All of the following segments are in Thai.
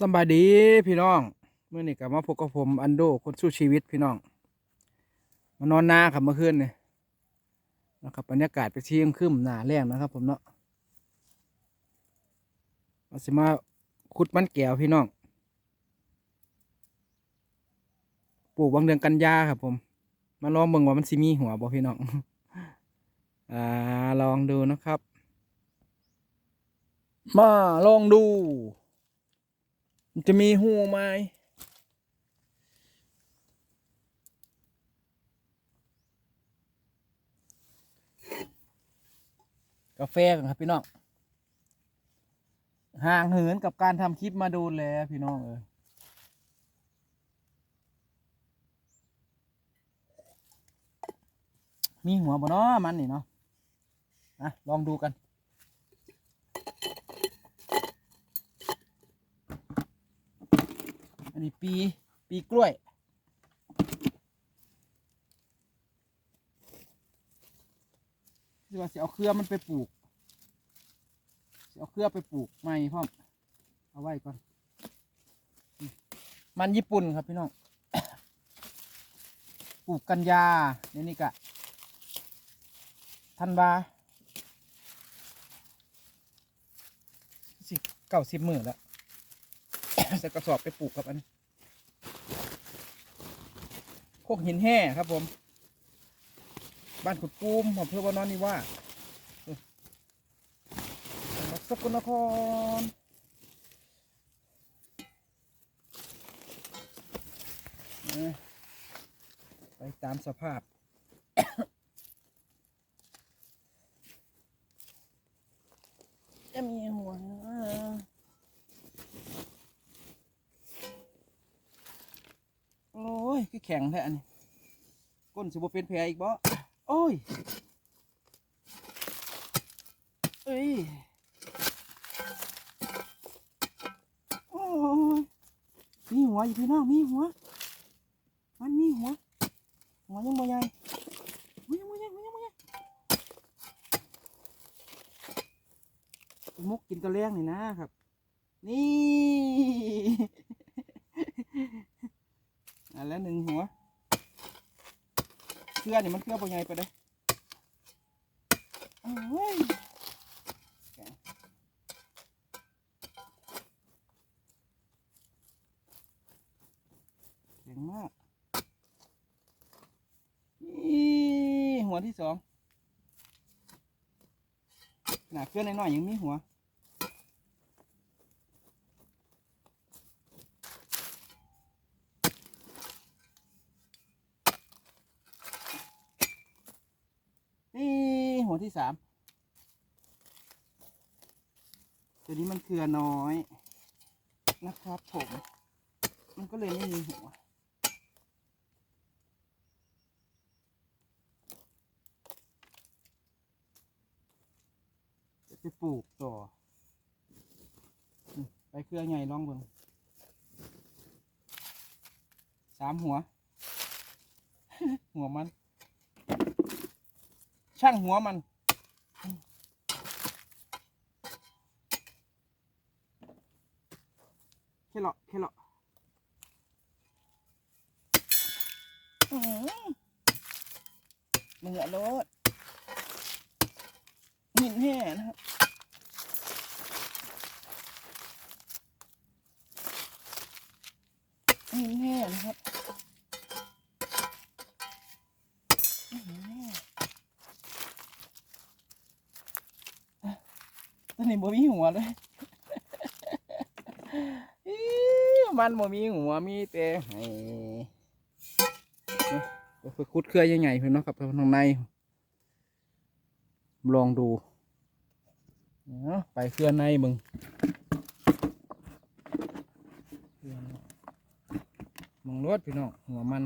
สบายดีพี่น้องเมื่อนี้กลับมาพบกับผมอันโดคนสู้ชีวิตพี่น้องมานอนนาครับเมื่อคืนนี่นะครับบรรยากาศไปนชียงขึ้นหนาแรงนะครับ ผมเนาะมาสิมาขุดมันแก้วพี่น้องปลูกบางเดือนกันยาครับ ผม มาลองเบิ่งว่ามันสิมีหัวบ่พี่น้องอ่าลองดูนะครับ มาลองดู จะมีหูไหมกาแฟกันครับพี่น้อง ห่างเหินกับการทำคลิปมาดูแลพี่น้องเออมีหัวบ่เนาะมันนี่เนาะอะลองดูกัน นนี้ปีปีกล้วย ที่ว่าสิเอาเครือมันไปปลูกสิเอาเครือไปปลูกใหม่พร้อมเอาไว้ก่อน มันญี่ปุ่นครับพี่น้อง ปลูกกันยาในนี่กะทันบาสิเก้าสิบหมื่นแล้ว ใส่กระสอบไปปลูกครับอันนี้โคกหินแห่ครับผม บ้านขุดปูมอำเภอวานอนนิว่าสจังหวัดสกลนครไปตามสภาพจะมี คือแข็งแท้อันนี้ก้นสิบเป็นแผลอีกบ่โอ้ยเอ้ยโอ้ยมีหัวอยู่พี่น้องมีหัว มันมีหัวหัวยังบ่ใหญ่หัวยังบ่ใหญ่หัวยังบ่ใหญ่มุกกินตะเลียงนี่นะครับ นี่ อันแล้วหนึ่งหัวเครือนี่มันเครือบ่ใหญ่ไปเลยโอ้ยแข็งมากนี่หัวที่สองหนาเครือน้อยๆยังมีหัว นี่ หัวที่สามตัวนี้มันเครือน้อยนะครับผม มันก็เลยไม่มีหัว จะไปปลูกต่อ ไปเครือใหญ่ลองเบิ่งสามหัว หัวมัน ช่างหัวมัน แค่เลาะแค่เลาะอื้อหือเหนือโลดหินแห่นะครับ หินแห่นะครับอื้อหือ ตัว นี้บ่มีหัวเลยมันบ่มีหัวมีแต่ให้ก็ไปคุดเครือใหญ่ๆเพื่อนเนาะครับทางใน ลองดูเนาะไปเครือในมึงมึงรถพี่น้องหัวมัน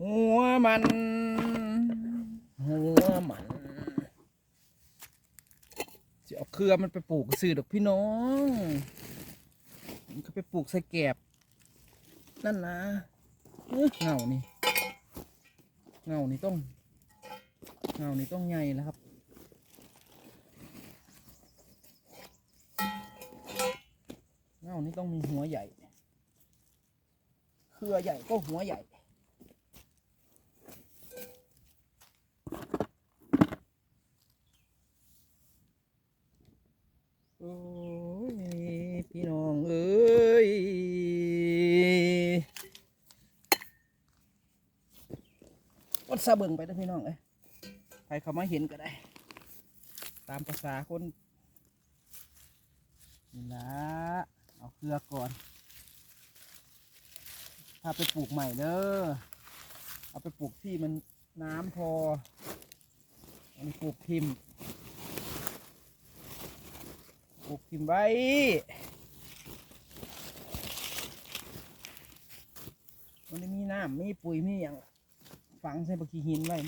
หัวมันหัวมัน จเอาเครือมันไปปลูกสื่อดอกพี่น้องมันก็ไปปลูกใส่แกบ นั่นนะเงานี่เงานี่ต้องเงานี่ต้องใหญ่แล้วครับเงานี่ต้องมีหัวใหญ่ เครือใหญ่ก็หัวใหญ่ ซาเบิงไปนะพี่น้องเอ้ยใครเขามาเห็นก็ได้ ตามภาษาคนนี่ละเอาเครือก่อนถ้าไปปลูกใหม่เด้อเอาไปปลูกที่มันน้ำพออันนี้ปลูกทิมปลูกทิมไว้มันไม่มีน้ำมีปุ๋ยมีอย่าง ฝังใส่บักขี้หินไว้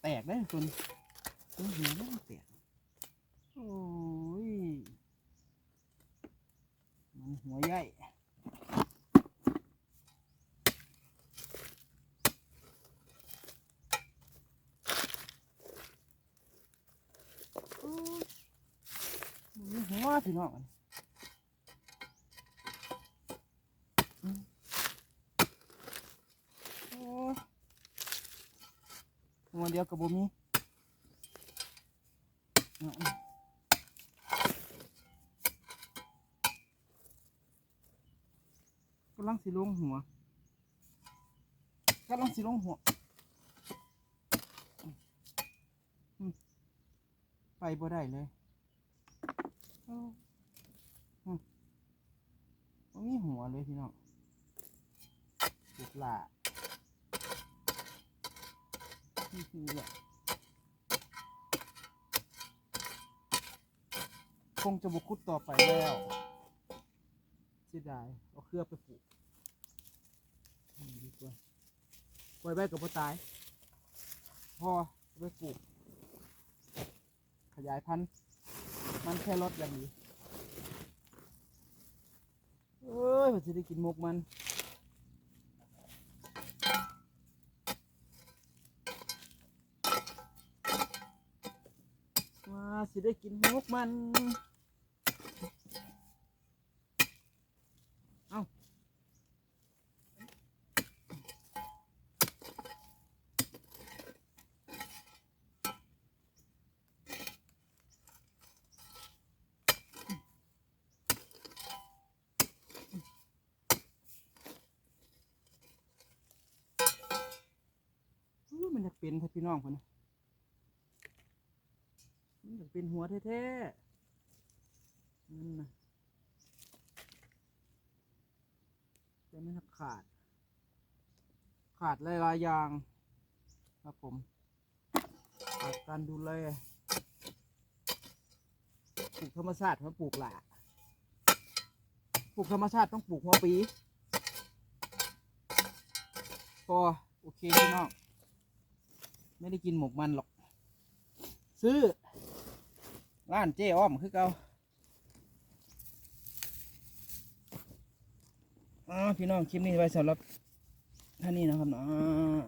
แตกได้คุณคุณหัวไม่แตก โอ้ย มันหัวใหญ่โอ้ยมัน หัวพี่น้องอืมโอ้ยหัวเดียวกับบ่มีเอาๆกำลังสิลงหัวกำลังสิลงหัว ไปบ่ได้เลย เอ้าอืมบ่มีหัวเลยพี่น้องปวดหล่านี่คือเนี่ยคงจะบุคุดต่อไปแล้วเสียดายเอาเครือไปปลูกดีกว่าปล่อยไว้กับพ่อตายพอเอไปปลูก ขยายพันธุ์ มันแค่รสอย่างดีเอ้ยมันจะได้กินหมกมันว่าสิได้กินหมกมัน เอาอู้มันจะ เป็นครับพี่น้องคนนะมันอยากเป็นหัวแท้ๆนั่นนะแต่ไม่นักขาด ขาดหลายๆอย่างครับผมขาดการดูแลปลูกธรรมชาติมาปลูกหละปลูกธรรมชาติต้องปลูกหัวปีพอโอเคพี่น้อง ไม่ได้กินหมกมันหรอก ซื้อ ร้านเจ๊อ้อมคือเก่าอ๋อพี่น้องคลิปนี้ไว้สำหรับท่านนี้นะครับเนาะ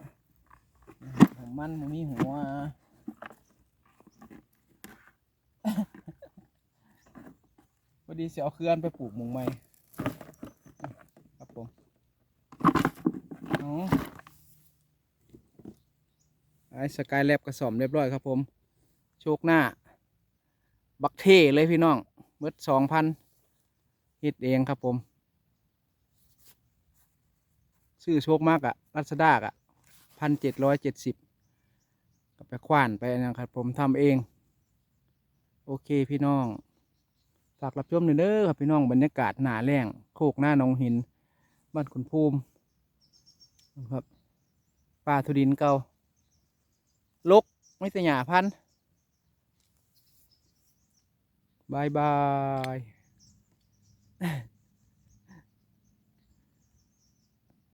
ผมมันผมมีหัวพอดีเสียเอาเคลื่อนไปปลูกหมุงใหม่ครับผมอ๋อไอ้ สกายแลบกระสอบเรียบร้อยครับผม โชคหน้า บักเท่เลยพี่น้องเบิดสองพันฮ็ดเองครับผม ซื้อโชคมากอะรัชดากอะพันเจ็ดร้อยเจ็ดสิบก็ไปคว้านไปนะครับผมทำเอง โอเคพี่น้องฝากรับชมหน่อยเด้อครับพี่น้องบรรยากาศหนาแรงโคกหน้าหนองหิน บ้านขุนภูมินะครับป่าทุดินเก่า ลกไม่สยาพันบายบาย